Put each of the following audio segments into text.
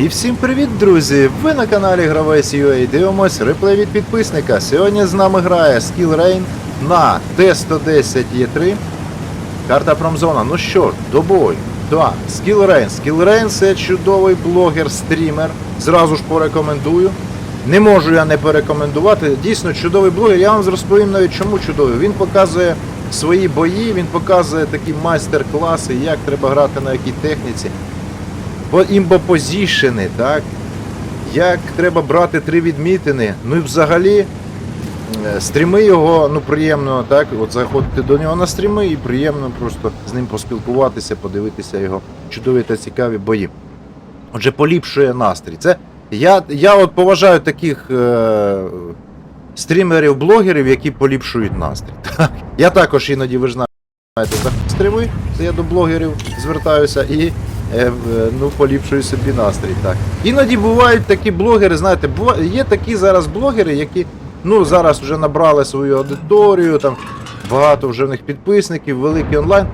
І всім привіт, друзі! Ви на каналі Гравець UA дивимось реплей від підписника. Сьогодні з нами грає Skill Rain на Т110 Е3. Карта промзона. Ну що до бою. Так, Skill Rain. Skill Rain це чудовий блогер-стрімер. Зразу ж порекомендую. Не можу я не порекомендувати. Дійсно чудовий блогер. Я вам розповім навіть чому чудовий. Він показує свої бої, він показує такі майстер-класи, як треба грати на якій техніці. Бо імбопозішени, так? Як треба брати три відмітини. Ну і взагалі е, стріми його, ну приємно, так? От заходити до нього на стріми і приємно просто з ним поспілкуватися, подивитися його чудові та цікаві бої. Отже, поліпшує настрій. Це я, я от поважаю таких е, стрімерів, блогерів, які поліпшують настрій. Так. Я також іноді, ви ж знаєте, за стріми, це я до блогерів звертаюся і ну, поліпшую собі настрій. Так. Іноді бувають такі блогери, знаєте, є такі зараз блогери, які ну, зараз вже набрали свою аудиторію, там багато вже в них підписників, великий онлайн.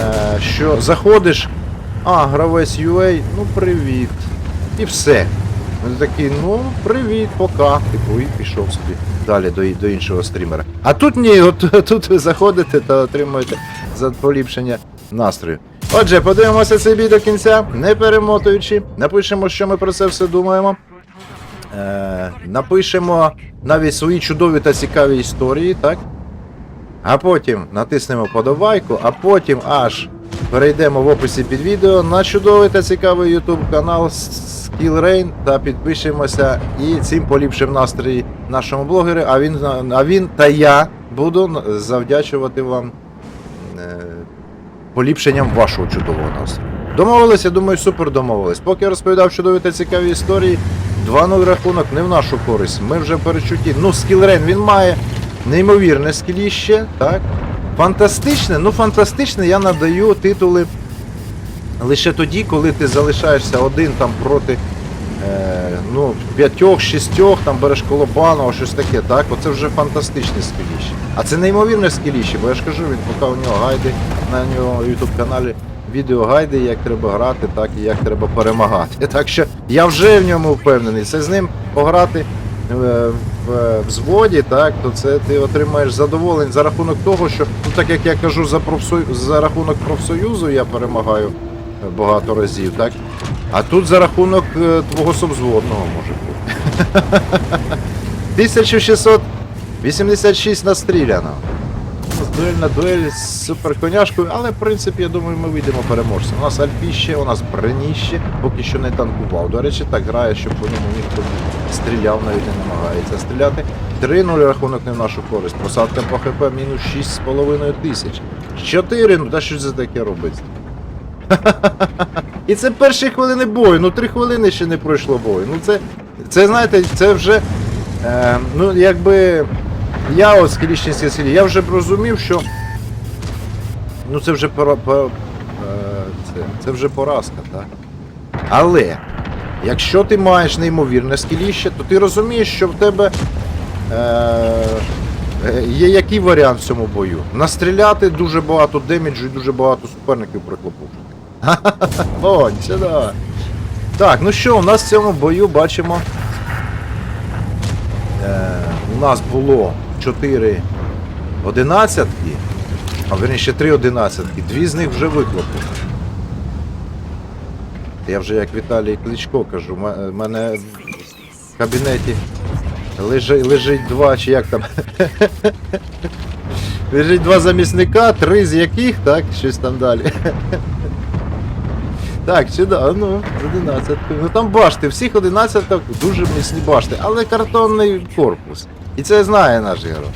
Е, що заходиш, а, гравець UA, ну привіт. І все. Вони такі, ну, привіт, пока. Типу, і пішов собі далі до, до іншого стрімера. А тут ні, от тут ви заходите та отримуєте за поліпшення настрою. Отже, подивимося цей бій до кінця, не перемотуючи. Напишемо, що ми про це все думаємо. Е, напишемо навіть свої чудові та цікаві історії, так? А потім натиснемо подобайку, а потім аж перейдемо в описі під відео на чудовий та цікавий YouTube канал Skill Rain та підпишемося і цим поліпшимо настрій нашому блогеру. А він, а він та я буду завдячувати вам поліпшенням вашого чудового настрою. Домовилися, думаю, супер домовились. Поки я розповідав чудові та цікаві історії, 2-0 рахунок не в нашу користь. Ми вже в. Ну, Скілрен він має неймовірне скіліще, так? Фантастичне, ну фантастичне я надаю титули лише тоді, коли ти залишаєшся один там проти е, ну, п'ятьох, шістьох, там береш колобанова, щось таке, так? Оце вже фантастичне скіліще. А це неймовірне скіліще, бо я ж кажу, він поки у нього гайди на нього YouTube каналі відео гайди, як треба грати, так і як треба перемагати. Так що я вже в ньому впевнений. Це з ним пограти е, в взводі, так, то це ти отримаєш задоволення за рахунок того, що, ну так як я кажу, за профсоюз, за рахунок профсоюзу я перемагаю е, багато разів, так? А тут за рахунок е, твого субзводного може бути. 1686 настріляно. Дуель на дуель з суперконяшкою, але в принципі я думаю, ми вийдемо переможцем. У нас альпіще, у нас броніще, поки що не танкував. До речі, так грає, щоб по ньому ніхто не стріляв, навіть не намагається стріляти. 3-0 рахунок не в нашу користь. Просадка по ХП мінус 6,5 тисяч. 4, ну та що це таке робиться? І це перші хвилини бою. Ну 3 хвилини ще не пройшло бою. Ну це, це знаєте, це вже. Е, ну якби. Я от скілічність сілі, я вже розумів, що. Ну це вже пора, по- е, це, це вже поразка, так? Але якщо ти маєш неймовірне скіліще, то ти розумієш, що в тебе е, е, є який варіант в цьому бою? Настріляти дуже багато деміджу і дуже багато суперників приклопушити. О, сюди. Так, ну що, у нас в цьому бою бачимо. Е, у нас було 4 одинадцятки, а верніше 3 одинадцятки, дві з них вже виклопили. Я вже як Віталій Кличко кажу, в мене в кабінеті лежить, лежить два, чи як там. лежить два замісника, три з яких, так, щось там далі. Так, чи да, ну, з 11. Ну там башти, всіх 11 дуже міцні башти, але картонний корпус. І це знає наш герой.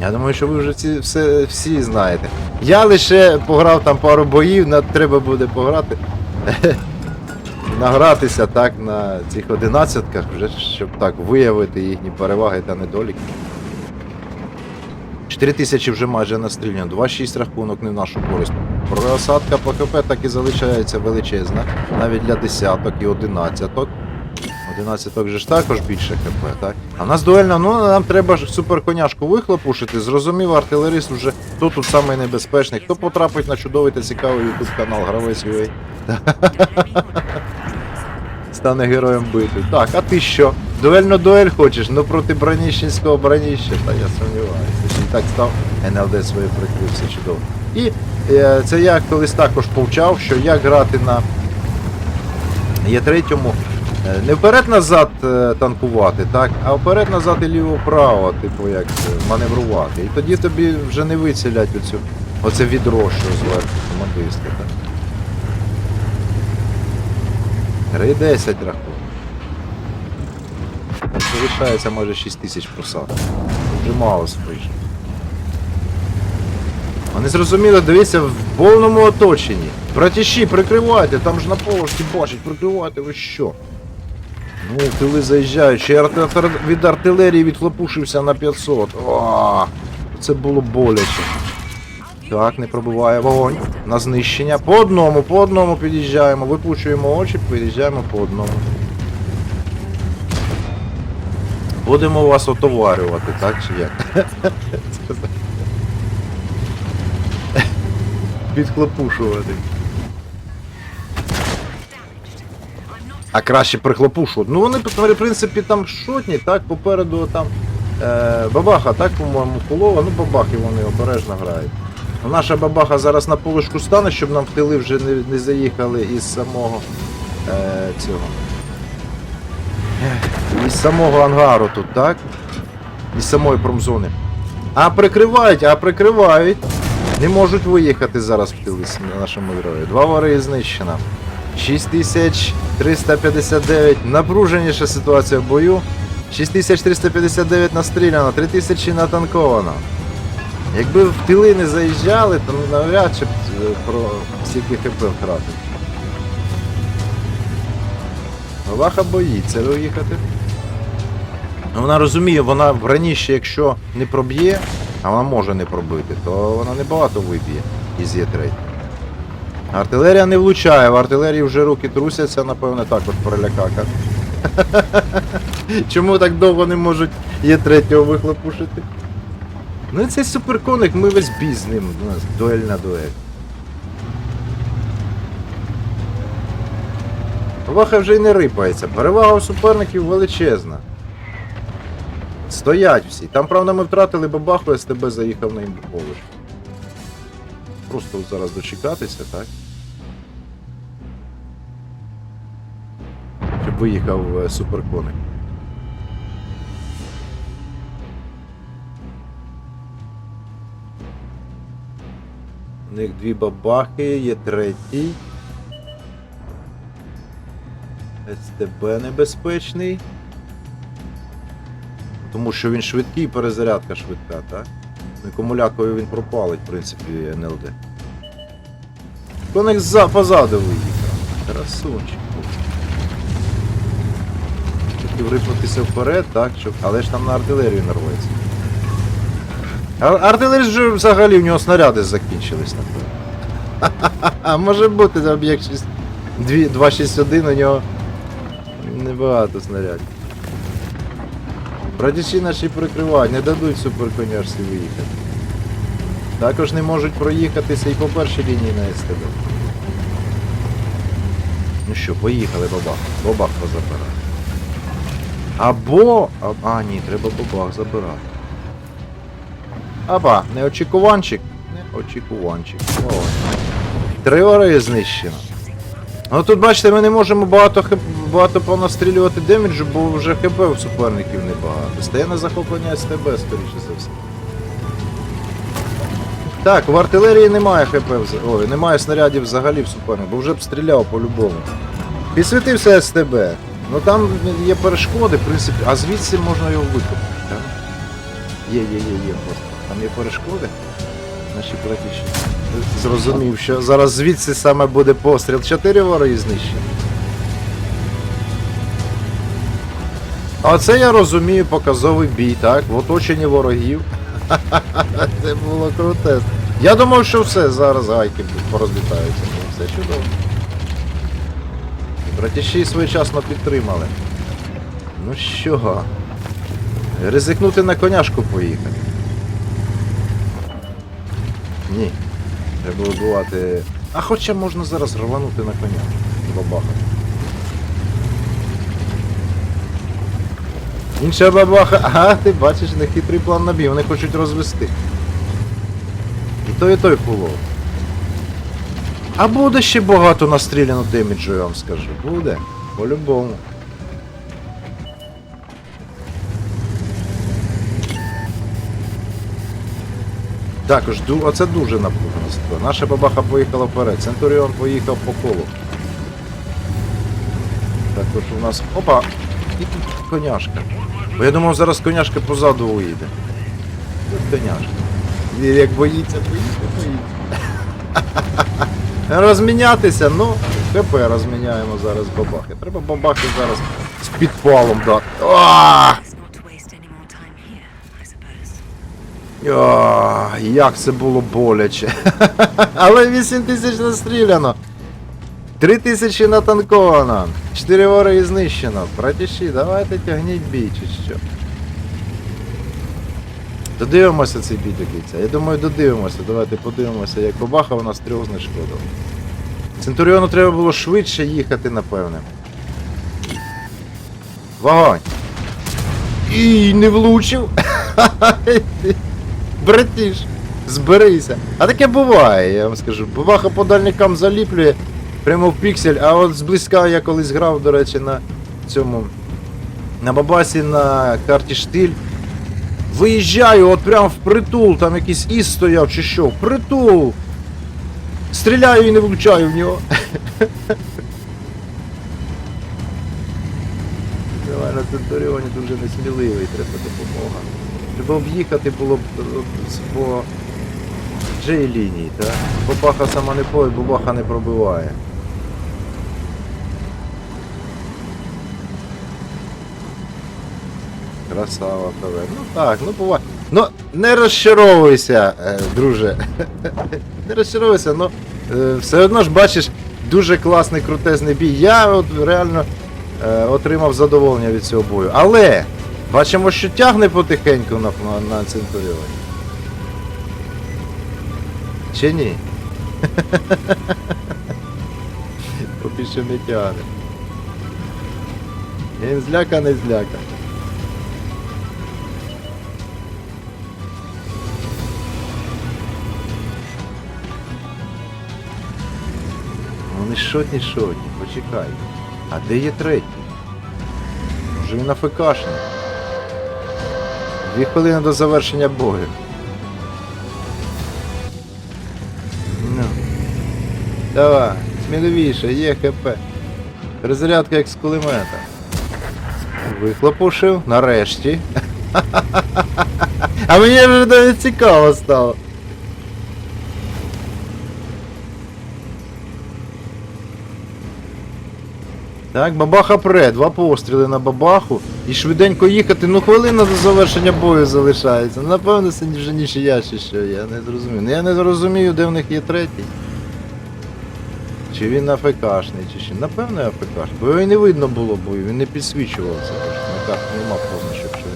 Я думаю, що ви вже ці все, всі знаєте. Я лише пограв там пару боїв, на, треба буде пограти. Награтися так на цих одинадцятках, вже щоб так виявити їхні переваги та недоліки. 4 тисячі вже майже настріляно, 2-6 рахунок не в нашу користь. Просадка по ХП так і залишається величезна, навіть для десяток і одинадцяток. Одинадцяток же ж також більше ХП, так? А в нас дуельна, ну нам треба ж суперконяшку вихлопушити. Зрозумів, артилерист вже хто тут самий небезпечний, хто потрапить на чудовий та цікавий YouTube канал Гравець UA. стане героєм битви. Так, а ти що? Дуельну дуель хочеш? Ну проти броніщенського броніща, та я сумніваюся. І так став НЛД своє прикрив, все чудово. І е, це я колись також повчав, що як грати на Є3, е, не вперед-назад е, танкувати, так, а вперед-назад і ліво-право, типу як е, маневрувати. І тоді тобі вже не вицілять оцю, оце відро, що зверху командиста. Так. 3-10 рахунок. Залишається майже 6 тисяч просад. Вже мало сприйшов. Вони зрозуміли, дивіться, в повному оточенні. Братіші, прикривайте, там ж на поверсі бачать, прикривайте, ви що? Ну, тили арт- від артилерії відхлопушився на 500. О, це було боляче. Так, не пробиває вогонь. На знищення. По одному, по одному під'їжджаємо, випучуємо очі, під'їжджаємо по одному. Будемо вас отоварювати, так чи як? Підхлопушувати. А краще прихлопушувати. Ну вони, в принципі, там шотні, так, попереду там е, бабаха, так, по-моєму, полова, ну бабахи вони обережно грають. Наша бабаха зараз на полочку стане, щоб нам в тили вже не, не заїхали із самого е, цього. Із самого ангару тут, так? Із самої промзони. А прикривають, а прикривають. Не можуть виїхати зараз в тили нашому герою. Два вори знищено. 6359. Напруженіша ситуація в бою. 6359 настріляно, 3000 натанковано. Якби в тили не заїжджали, то навряд чи б е, про стільки хп втратив. Ваха боїться виїхати. Ну, Вона розуміє, вона раніше, якщо не проб'є, а вона може не пробити, то вона небагато виб'є із Є3. Артилерія не влучає, в артилерії вже руки трусяться, напевне, також перелякака. Чому так довго не можуть Є3 вихлопушити? Ну і цей суперконик, ми весь бій з ним. У нас дуель на дуель. Ваха вже й не рипається. Перевага у суперників величезна. Стоять всі. Там, правда, ми втратили бабаху, СТБ заїхав на імбупович. Просто зараз дочекатися, так? Щоб виїхав е, суперконик. У них дві бабахи, є третій. СТБ небезпечний. Тому що він швидкий, перезарядка швидка, так? І Комулякові він пропалить, в принципі, НЛД. Коник за, позаду виїхав. Красунчик. Хотів рипнутися вперед, так, щоб... але ж там на артилерію нарветься. Артилерія вже взагалі в нього снаряди закінчились, напевно. Може бути за об'єкт 6... 261 у нього небагато снарядів. Братіші наші прикривають, не дадуть суперконяшці виїхати. Також не можуть проїхатися і по першій лінії на СТБ. Ну що, поїхали бабах. Бабах позабирати. Або. А, ні, треба бабах забирати. Аба, неочікуванчик. Неочікуванчик. О. Триори знищено. Ну тут бачите, ми не можемо багато хп, багато понастрілювати деміджу, бо вже хп у суперників небагато. Стає на захоплення СТБ, скоріше за все. Так, в артилерії немає хп, ой, немає снарядів взагалі в супернику, бо вже б стріляв по-любому. Підсвітився СТБ. Ну там є перешкоди, в принципі, а звідси можна його викопати, так? Є, є, є, є просто. Там є перешкоди. Наші братіші. Зрозумів, що зараз звідси саме буде постріл. Чотири вороги знищені. А це я розумію показовий бій, так? В оточенні ворогів. Це було круте. Я думав, що все, зараз гайки порозлітаються. Ну, Все чудово. Братіші своєчасно підтримали. Ну що? Ризикнути на коняшку поїхати. Ні. Треба вибивати. А хоча можна зараз рванути на коня. Бабаха. Інша бабаха, ага, ти бачиш, не хитрий план набій, вони хочуть розвести. І той, і той полов. А буде ще багато настріляно деміджу, я вам скажу. Буде. По-любому. Також, оце дуже напружена. Наша бабаха поїхала вперед, Центуріон поїхав по колу. Також у нас. Опа! І тут коняшка. Бо я думав, зараз коняшка позаду уїде. Тут коняшка. І як боїться, боїться, боїться. Розмінятися, ну, ХП розміняємо зараз бабахи. Треба бабахи зараз з підпалом дати. А, як це було боляче. Але 8 тисяч настріляно. 3 тисячі натанковано. 4 вори знищено. Братіші, давайте тягніть бій чи що. Додивимося цей бій до кінця. Я думаю, додивимося. Давайте подивимося, як бабаха у нас трьох знешкодив. Центуріону треба було швидше їхати, напевне. Вогонь! І не влучив. Братіш, зберися. А таке буває, я вам скажу. Бабаха по дальникам заліплює прямо в піксель, а от зблизька я колись грав, до речі, на цьому. На бабасі на карті штиль. Виїжджаю, от прям в притул, там якийсь іс стояв чи що, притул. Стріляю і не влучаю в нього. Давай на Центуріоні дуже несміливий, треба допомога. Треба об'їхати було б по Джей лінії, так? Бабаха сама не поє, бабаха не пробиває. Красава КВ. Ну так, ну буває. Ну, не розчаровуйся, е, друже. не розчаровуйся, ну е, все одно ж бачиш дуже класний крутезний бій. Я от реально е, отримав задоволення від цього бою. Але бачимо, що тягне потихеньку на, на Центуріоні. Чи ні? Поки що не тягне. Він зляка, не зляка. Не шотні, почекай. А де є третій? Може він АФКшний? Дві хвилини до завершення бою. Ну. Давай, сміливіше, є ХП. Розрядка як з кулемета. Вихлопушив, нарешті. А мені вже навіть цікаво стало. Так, бабаха пре, два постріли на бабаху і швиденько їхати, ну хвилина до завершення бою залишається. Напевно, це вже нічия чи що, я не зрозумів. Ну я не зрозумію, де в них є третій. Чи він АФКшний, чи що. Напевно АФКшний. Бо його і не видно було бою, він не підсвічувався. На карті нема позначок, що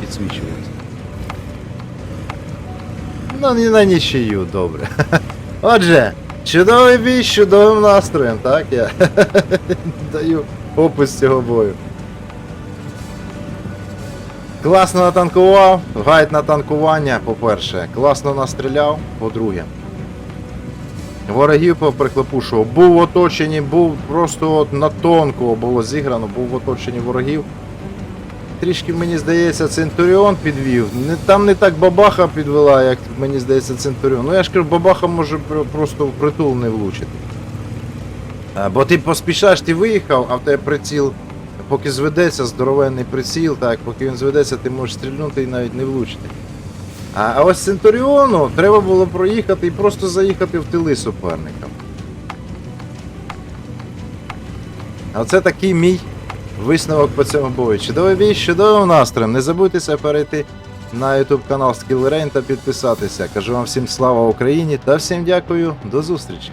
підсвічувався. Ну, не на нічию, добре. Отже, чудовий бій з чудовим настроєм, так? Я даю опис цього бою. Класно натанкував, гайд на танкування, по-перше. Класно настріляв, по-друге. Ворогів поприклепушував. Був в оточенні, був просто от на тонко було зіграно, був в оточенні ворогів. Трішки, мені здається, Центуріон підвів. Там не так бабаха підвела, як мені здається, Центуріон. Ну я ж кажу, бабаха може просто в притул не влучити. А, бо ти поспішаєш, ти виїхав, а в тебе приціл, поки зведеться, здоровенний приціл, так, поки він зведеться, ти можеш стрільнути і навіть не влучити. А ось Центуріону треба було проїхати і просто заїхати в тили суперника. А це такий мій висновок по цьому бою. Чудовий бій, чудовим настроєм. Не забудьтеся перейти на YouTube канал Skill Rain та підписатися. Кажу вам всім слава Україні та всім дякую. До зустрічі!